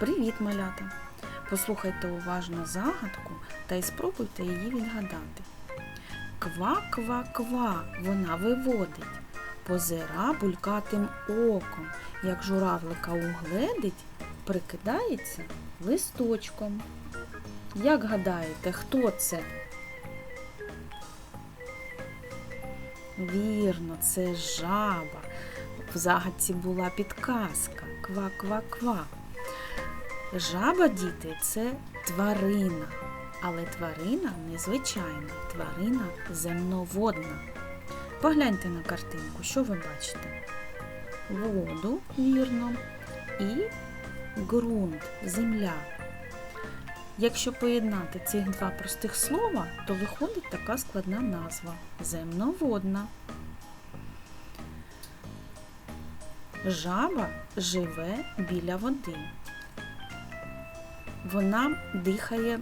Привіт, малята! Послухайте уважно загадку та й спробуйте її відгадати. Ква-ква-ква вона виводить, позира булькатим оком, як журавлика угледить, прикидається листочком. Як гадаєте, хто це? Вірно, це жаба. В загадці була підказка. Ква-ква-ква. Жаба, діти, це тварина. Але тварина незвичайна, тварина земноводна. Погляньте на картинку, що ви бачите? Воду, вірно, і ґрунт, земля. Якщо поєднати цих два простих слова, то виходить така складна назва земноводна. Жаба живе біля води. Вона дихає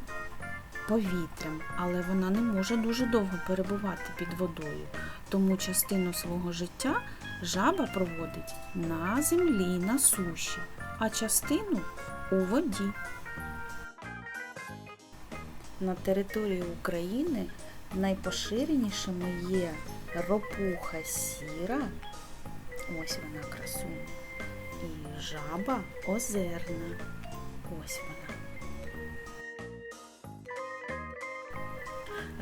повітрям, але вона не може дуже довго перебувати під водою. Тому частину свого життя жаба проводить на землі, на суші, а частину у воді. На території України найпоширенішими є ропуха сіра, ось вона красуня, і жаба озерна. Ось вона.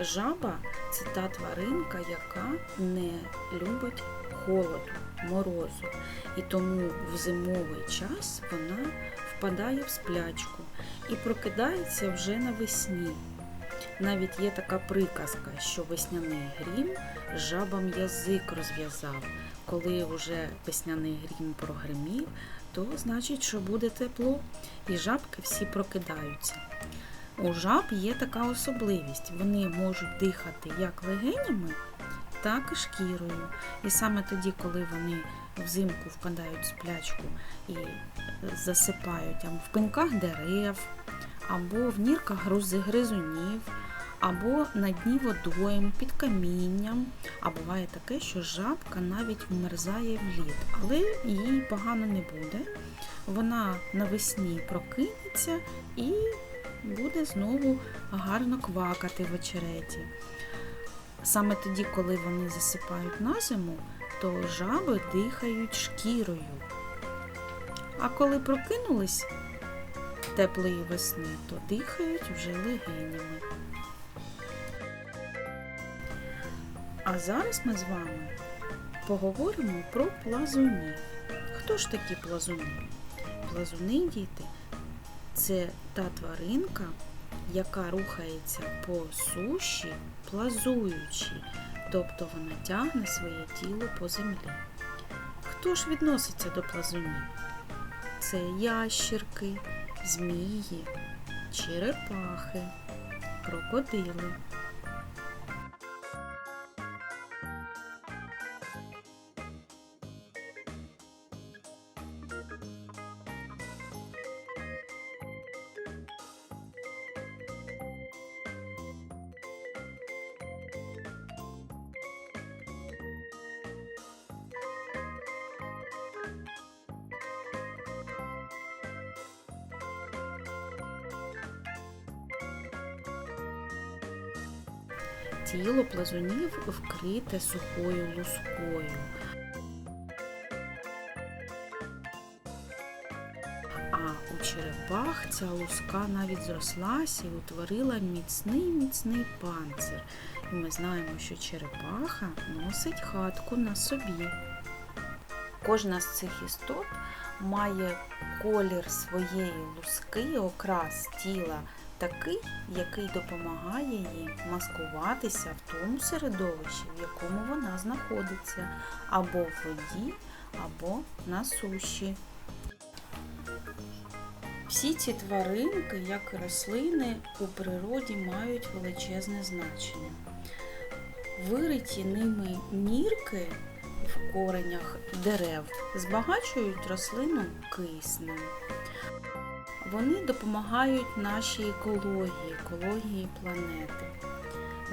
Жаба це та тваринка, яка не любить холоду, морозу. І тому в зимовий час вона впадає в сплячку і прокидається вже навесні. Навіть є така приказка, що весняний грім жабам язик розв'язав. Коли вже весняний грім прогримів, то значить, що буде тепло, і жабки всі прокидаються. У жаб є така особливість. Вони можуть дихати як легенями, так і шкірою. І саме тоді, коли вони взимку впадають в сплячку і засипають там, в пеньках дерев, або в нірках гризунів, або на дні водойм, під камінням. А буває таке, що жабка навіть вмерзає в лід, але їй погано не буде. Вона навесні прокинеться і буде знову гарно квакати в очереті. Саме тоді, коли вони засипають на зиму, то жаби дихають шкірою. А коли прокинулись теплої весни, то дихають вже легенями. А зараз ми з вами поговоримо про плазунів. Хто ж такі плазуни? Плазуни, діти, це та тваринка, яка рухається по суші, плазуючи, тобто вона тягне своє тіло по землі. Хто ж відноситься до плазунів? Це ящірки, змії, черепахи, крокодили. Тіло плазунів вкрите сухою лускою. А у черепах ця луска навіть зрослася і утворила міцний міцний панцир. І ми знаємо, що черепаха носить хатку на собі. Кожна з цих істот має колір своєї луски, окрас тіла такий, який допомагає їй маскуватися в тому середовищі, в якому вона знаходиться, або в воді, або на суші. Всі ці тваринки, як і рослини, у природі мають величезне значення. Вириті ними нірки в коренях дерев збагачують рослину киснем. Вони допомагають нашій екології, екології планети.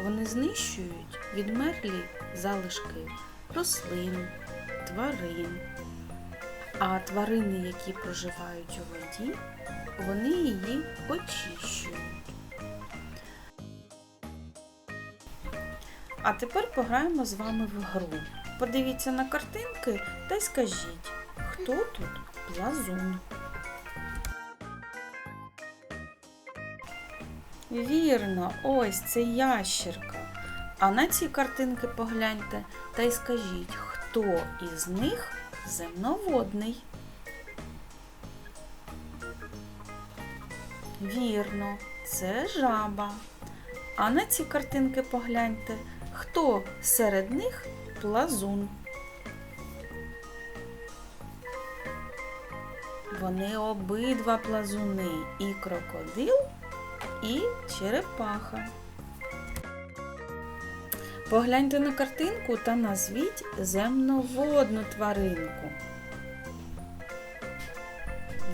Вони знищують відмерлі залишки рослин, тварин. А тварини, які проживають у воді, вони її очищують. А тепер пограємо з вами в гру. Подивіться на картинки та й скажіть, хто тут плазун? Вірно, ось це ящерка. А на ці картинки погляньте та й скажіть, хто із них земноводний. Вірно, це жаба. А на ці картинки погляньте, хто серед них плазун. Вони обидва плазуни і крокодил, і черепаха. Погляньте на картинку та назвіть земноводну тваринку.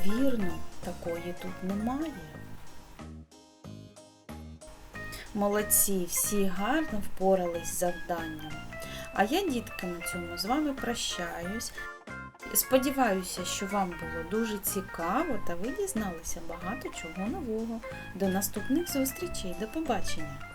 Вірно, такої тут немає. Молодці, всі гарно впорались з завданням. А я, дітки, на цьому з вами прощаюсь. Сподіваюся, що вам було дуже цікаво та ви дізналися багато чого нового. До наступних зустрічей. До побачення!